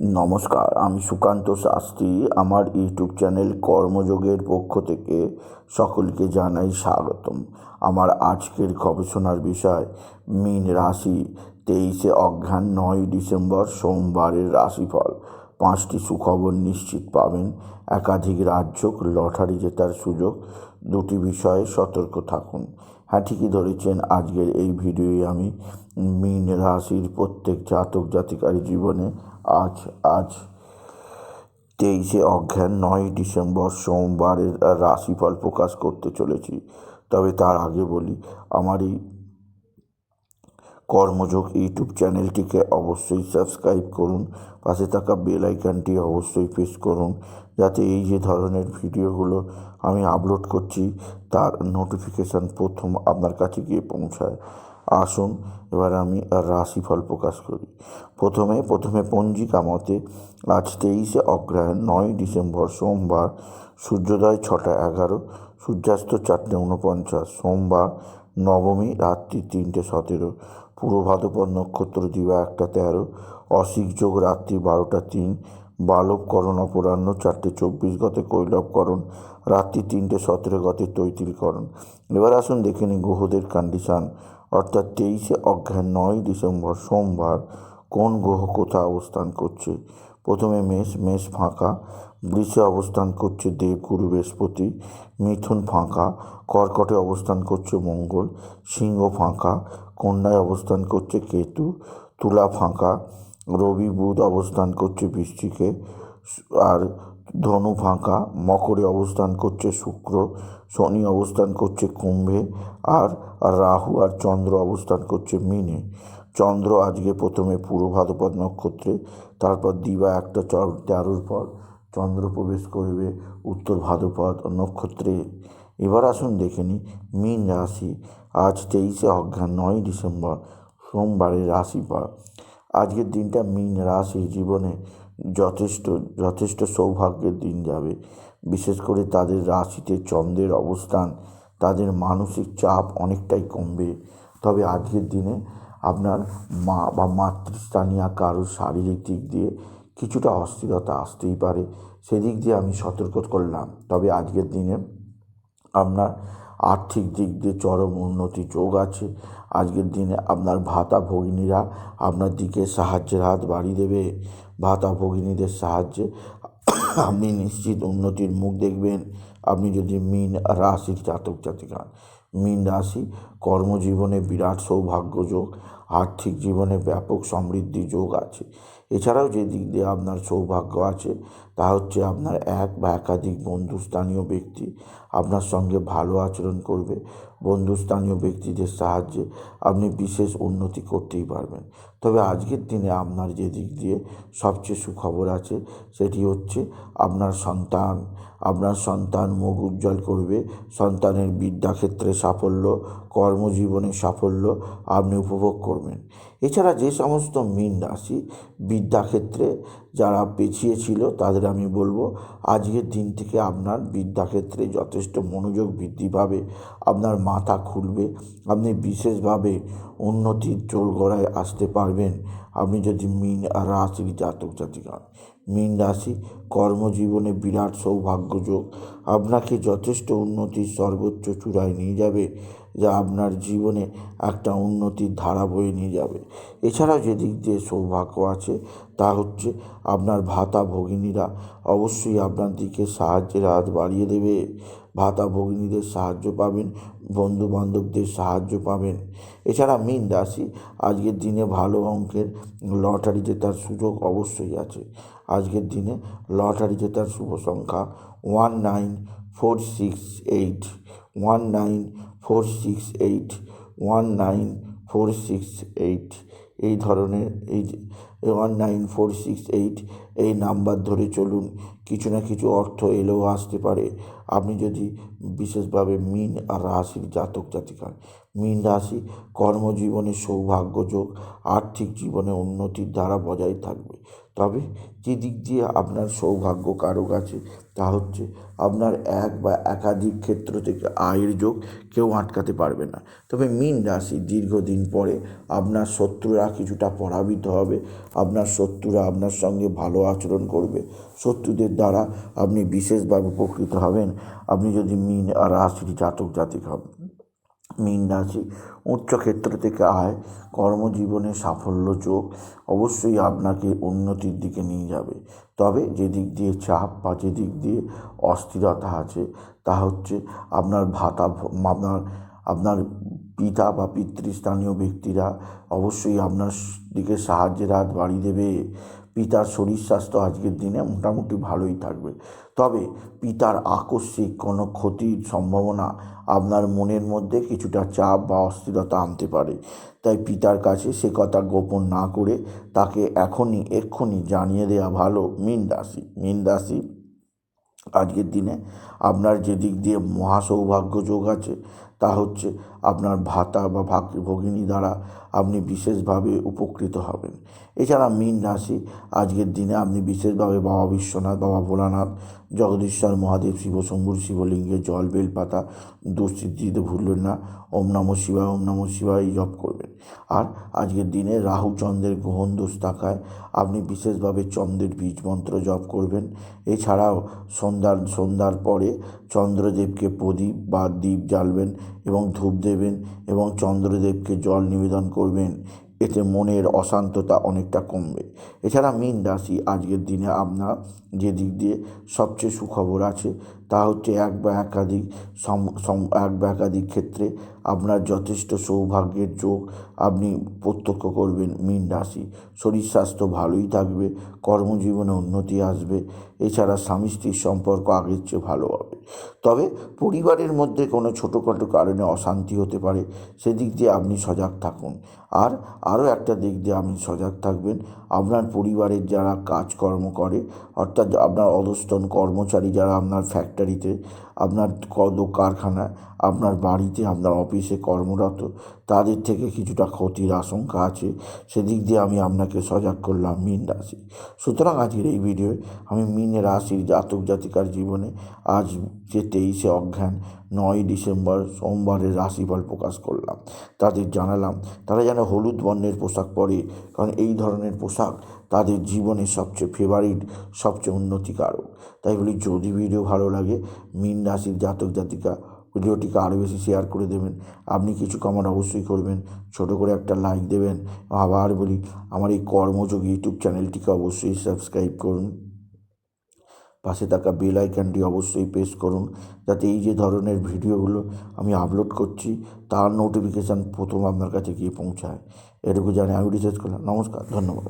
নমস্কার, আমি সুকান্ত শাস্ত্রী। আমার ইউটিউব চ্যানেল কর্মযোগের পক্ষ থেকে সকলকে জানাই স্বাগতম। আমার আজকের গবেষণার বিষয়, মীন রাশি, তেইশে অজ্ঞান নয় ডিসেম্বর, সোমবারের রাশিফল। পাঁচটি সুখবর নিশ্চিত পাবেন। একাধিক রাজ্য লটারি জেতার সুযোগ, দুটি বিষয়ে সতর্ক থাকুন। হ্যাঁ ঠিকই ধরেছেন, আজকের এই ভিডিওয়ে আমি মীন রাশির প্রত্যেক জাতক জাতিকারী জীবনে আজ আজ তেইশে অজ্ঞান নয় ডিসেম্বর সোমবারের রাশিফল প্রকাশ করতে চলেছি। তবে তার আগে বলি, আমার এই কর্মযোগ ইউটিউব চ্যানেলটিকে অবশ্যই সাবস্ক্রাইব করুন। পাশে থাকা বেল আইকনটি অবশ্যই প্রেস করুন, যাতে এই যে ধরনের ভিডিওগুলো আমি আপলোড করছি, তার নোটিফিকেশান প্রথম আপনার কাছে গিয়ে পৌঁছায়। আসুন, এবার আমি রাশিফল প্রকাশ করি। প্রথমে প্রথমে পঞ্জিকা মতে, আজ তেইশে অগ্রহায়ণ, নয় ডিসেম্বর, সোমবার, সূর্যোদয় ছটা এগারো, সূর্যাস্ত চারটে উনপঞ্চাশ সোমবার, নবমী, রাত্রি তিনটে সতেরো, পূর্ব নক্ষত্র দিবা একটা তেরো, অসিক যোগ রাত্রি বারোটা তিন বালবকরণ অপরাহ্ন চারটে চব্বিশ গতে কৈলবকরণ রাত্রি তিনটে সতেরো গতে তৈতিলকরণ এবার আসুন দেখে নিই গ্রহদের কন্ডিশান অর্থাৎ তেইশে অজ্ঞান নয় ডিসেম্বর সোমবার কোন গ্রহ কোথা অবস্থান করছে? প্রথমে মেষ মেষ ফাঁকা, বৃষে অবস্থান করছে দেবগুরু বৃহস্পতি, মিথুন ফাঁকা, কর্কটে অবস্থান করছে মঙ্গল, সিংহ ফাঁকা, কন্যায় অবস্থান করছে কেতু, তুলা ফাঁকা, রবি, বুধ অবস্থান করছে বৃষ্টিকে আর ধনু ফাঁকা, মকরে অবস্থান করছে শুক্র, শনি অবস্থান করছে কুম্ভে, আর রাহু আর চন্দ্র অবস্থান করছে মিনে। চন্দ্র আজকে প্রথমে পূর্ব ভাদ্রপদ নক্ষত্রে, তারপর দিবা একটা চর তেরোর পর চন্দ্র প্রবেশ করবে উত্তর ভাদ্রপদ নক্ষত্রে। এবার আসুন দেখে নিই, মীন রাশি, আজ তেইশে অজ্ঞান নয় ডিসেম্বর, সোমবারের রাশিফল। আজকের দিনটা মীন রাশির জীবনে যথেষ্ট যথেষ্ট সৌভাগ্যের দিন যাবে। বিশেষ করে তাদের রাশিতে চন্দ্রের অবস্থান, তাদের মানসিক চাপ অনেকটাই কমবে। তবে আজকের দিনে আপনার মা বা মাতৃস্থানীয় কারোর শারীরিক দিক দিয়ে কিছুটা অস্থিরতা আসতেই পারে। সেদিক দিয়ে আমি সতর্ক করলাম। তবে আজকের দিনে আপনার আর্থিক দিক দিয়ে চরম উন্নতি যোগ আছে। আজকের দিনে আপনার ভাতা ভগিনীরা আপনার দিকে সাহায্যের হাত বাড়িয়ে দেবে। ভাতা ভগিনীদের সাহায্যে আপনি নিশ্চিত উন্নতির মুখ দেখবেন। আপনি যদি মিন রাশির জাতক জাতিকা মিন রাশি কর্মজীবনে বিরাট সৌভাগ্য যোগ, আর্থিক জীবনে ব্যাপক সমৃদ্ধি যোগ আছে। এছাড়াও যে দিক দিয়ে আপনার সৌভাগ্য আছে, তা হচ্ছে আপনার এক বা একাধিক বন্ধুস্থানীয় ব্যক্তি আপনার সঙ্গে ভালো আচরণ করবে। বন্ধুস্থানীয় ব্যক্তিদের সাহায্যে আপনি বিশেষ উন্নতি করতেই পারবেন। তবে আজকের দিনে আপনার যে দিক দিয়ে সবচেয়ে সুখবর আছে, সেটি হচ্ছে আপনার সন্তান। আপনার সন্তান মুখ উজ্জ্বল করবে, সন্তানের বিদ্যাক্ষেত্রে সাফল্য, কর্মজীবনে সাফল্য আপনি উপভোগ করবেন। এছাড়া যে সমস্ত মীন রাশি বিদ্যাক্ষেত্রে যারা পিছিয়ে ছিল তাদের আমি বলব, আজকের দিন থেকে আপনার বিদ্যাক্ষেত্রে যথেষ্ট মনোযোগ বৃদ্ধি পাবে, আপনার মাথা খুলবে, আপনি বিশেষভাবে উন্নতির জোরগড়ায় আসতে পারবেন। আপনি যদি মীন রাশির জাতক জাতিকা মীন রাশি কর্মজীবনে বিরাট সৌভাগ্যযোগ, আপনাকে যথেষ্ট উন্নতির সর্বোচ্চ চূড়ায় নিয়ে যাবে, যা আপনার জীবনে একটা উন্নতির ধারা বয়ে নিয়ে যাবে। এছাড়াও যে দিক দিয়ে সৌভাগ্য আছে তা হচ্ছে আপনার ভাতা ভগিনীরা। অবশ্যই আপনার দিকে সাহায্যের হাত বাড়িয়ে দেবে। ভাতা ভগিনীদের সাহায্য পাবেন বন্ধু বান্ধবদের সাহায্য পাবেন। এছাড়া মীন রাশি, আজকের দিনে ভালো অঙ্কের লটারি জেতার সুযোগ অবশ্যই আছে। আজকের দিনে লটারি জেতার শুভ সংখ্যা one nine four six eight. One nine four six eight, one nine four six eight. এই ধরনের এই one nine four six eight এই নাম্বার ধরে চলুন, কিছু না কিছু অর্থ এলেও আসতে পারে। আপনি যদি বিশেষভাবে মিন আর রাশির জাতক জাতিকার, মিন রাশি কর্মজীবনে সৌভাগ্য যোগ, আর্থিক জীবনে উন্নতির দ্বারা বজায় থাকবে। তবে যে দিক দিয়ে আপনার সৌভাগ্য কারক আছে তা হচ্ছে আপনার এক বা একাধিক ক্ষেত্র থেকে আয়ের যোগ কেউ আটকাতে পারবে না। তবে মীন রাশি দীর্ঘদিন পরে আপনার শত্রুরা কিছুটা পরাজিত হবে, আপনার শত্রুরা আপনার সঙ্গে ভালো আচরণ করবে। শত্রুদের দ্বারা আপনি বিশেষভাবে উপকৃত হবেন। আপনি যদি মিন রাশির জাতক জাতিক হবেন মীন রাশি উচ্চ ক্ষেত্র থেকে আয়। কর্মজীবনে সাফল্য যোগ অবশ্যই আপনাকে উন্নতির দিকে নিয়ে যাবে। তবে যে দিক দিয়ে চাপ বা যে দিক দিয়ে অস্থিরতা আছে, তা হচ্ছে আপনার ভাতা আপনার আপনার পিতা বা পিতৃস্থানীয় ব্যক্তিরা অবশ্যই আপনার দিকে সাহায্যের হাত বাড়িয়ে দেবে। পিতার শরীর স্বাস্থ্য আজকের দিনে মোটামুটি ভালোই থাকবে। তবে পিতার আকস্মিক কোনো ক্ষতির সম্ভাবনা আপনার মনের মধ্যে কিছুটা চাপ বা অস্থিরতা আনতে পারে। তাই পিতার কাছে সে কথা গোপন না করে তাকে এখনই, এক্ষুনি জানিয়ে দেওয়া ভালো। মীন রাশি মীন রাশি, আজকের দিনে আপনার যে দিক দিয়ে মহাসৌভাগ্য যোগ আছে তা হচ্ছে আপনার ভাতা বা ভাগ ভগিনী দ্বারা আপনি বিশেষভাবে উপকৃত হবেন। এছাড়া মীন রাশি, আজকের দিনে আপনি বিশেষভাবে বাবা বিশ্বনাথ, বাবা ভোলানাথ, জগদীশ্বর, মহাদেব শিবশম্ভুর শিবলিঙ্গে জল, বেলপাতা দুঃস্থিতি দিতে ভুলবেন না। ওম নম শিবায়, ওম নম শিবায় জপ করবেন। আর আজকের দিনে রাহু চন্দ্রের গ্রহণ দোষ থাকায় আপনি বিশেষভাবে চন্দ্রের বীজ মন্ত্র জপ করবেন। এছাড়াও সন্ধ্যার সন্ধ্যার পরে চন্দ্রদেবকে প্রদীপ বা দ্বীপ জ্বালবেন। এবং ধূপ দেবেন এবং চন্দ্রদেবকে জল নিবেদন করবেন। এতে মনের অশান্ততা অনেকটা কমবে। এছাড়া মীন রাশি আজকের দিনে আপনার যে দিক দিয়ে সবচেয়ে সুখবর আছে তা হচ্ছে এক বা একাধিক এক বা একাধিক ক্ষেত্রে আপনার যথেষ্ট সৌভাগ্যের যোগ আপনি প্রত্যক্ষ করবেন মীন রাশি। শরীর স্বাস্থ্য ভালোই থাকবে, কর্মজীবনে উন্নতি আসবে, এছাড়া স্বামী স্ত্রীর সম্পর্ক আগের চেয়ে ভালো হবে। তবে পরিবারের মধ্যে কোনো ছোটোখাটো কারণে অশান্তি হতে পারে, সেদিক দিয়ে আপনি সজাগ থাকুন। আর আরও একটা দিক দিয়ে আপনি সজাগ থাকবেন, আপনার পরিবারের যারা কাজকর্ম করে, অর্থাৎ আপনার অধস্তন কর্মচারী যারা আপনার ফ্যাক্টরিতে আপনার কারখানায়, আপনার বাড়িতে আপনার অফিসে কর্মরত, তাদের থেকে কিছুটা ক্ষতির আশঙ্কা আছে। সেদিক দিয়ে আমি আপনাকে সজাগ করলাম, মীন রাশি। সুতরাং আজকের এই ভিডিওয়ে আমি মীন রাশির জাতক জাতিকার জীবনে আজ যে তেইশে অজ্ঞান নয় ডিসেম্বর, সোমবারের রাশিফল প্রকাশ করলাম। তাদের জানালাম, তারা যেন হলুদ বর্ণের পোশাক পরে, কারণ এই ধরনের পোশাক তাদের জীবনের সবচেয়ে ফেভারিট সবচেয়ে উন্নতিকারক। তাই বলি, যদি ভিডিও ভালো লাগে, মিন রাশির জাতক জাতিকা, ভিডিওটিকে আরও বেশি শেয়ার করে দেবেন। আপনি কিছু কমেন্ট অবশ্যই করবেন, ছোটো করে একটা লাইক দেবেন। আবার বলি, আমার এই কর্মযোগ ইউটিউব চ্যানেলটিকে অবশ্যই সাবস্ক্রাইব করুন। পাশে থাকা বেল আইকনটি অবশ্যই প্রেস করুন, যাতে এই যে ধরনের ভিডিওগুলো আমি আপলোড করছি, তার নোটিফিকেশান প্রথম আপনার কাছে গিয়ে পৌঁছায়। এটুকু জানি আমি রিসার্চ করলাম নমস্কার, ধন্যবাদ।